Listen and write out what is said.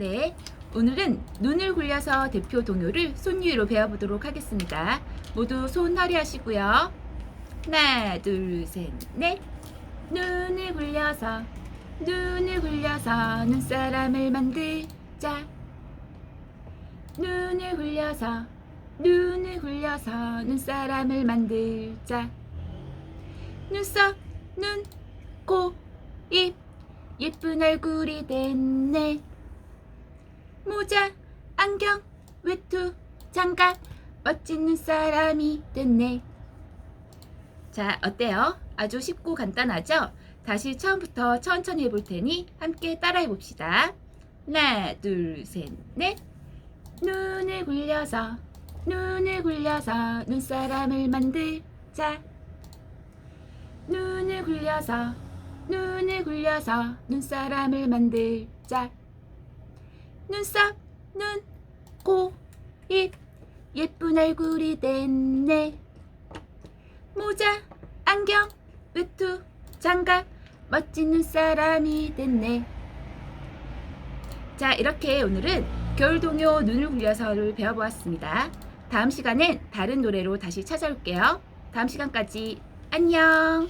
네, 오늘은 눈을 굴려서 대표 동요를 손 위로 배워보도록 하겠습니다. 모두 손 허리하시고요. 하나, 둘, 셋, 넷. 눈을 굴려서, 눈을 굴려서 눈사람을 만들자. 눈을 굴려서, 눈을 굴려서 눈사람을 만들자. 눈썹, 눈, 코, 입, 예쁜 얼굴이 됐네. 모자, 안경, 외투, 장갑, 멋진 눈사람이 됐네. 자, 어때요? 아주 쉽고 간단하죠? 다시 처음부터 천천히 해볼 테니 함께 따라해 봅시다. 하나, 둘, 셋, 넷. 눈을 굴려서, 눈을 굴려서 눈사람을 만들자. 눈을 굴려서, 눈을 굴려서 눈사람을 만들자. 눈썹, 눈, 코, 입, 예쁜 얼굴이 됐네. 모자, 안경, 외투, 장갑, 멋진 눈사람이 됐네. 자, 이렇게 오늘은 겨울 동요 눈을 굴려서를 배워보았습니다. 다음 시간엔 다른 노래로 다시 찾아올게요. 다음 시간까지 안녕!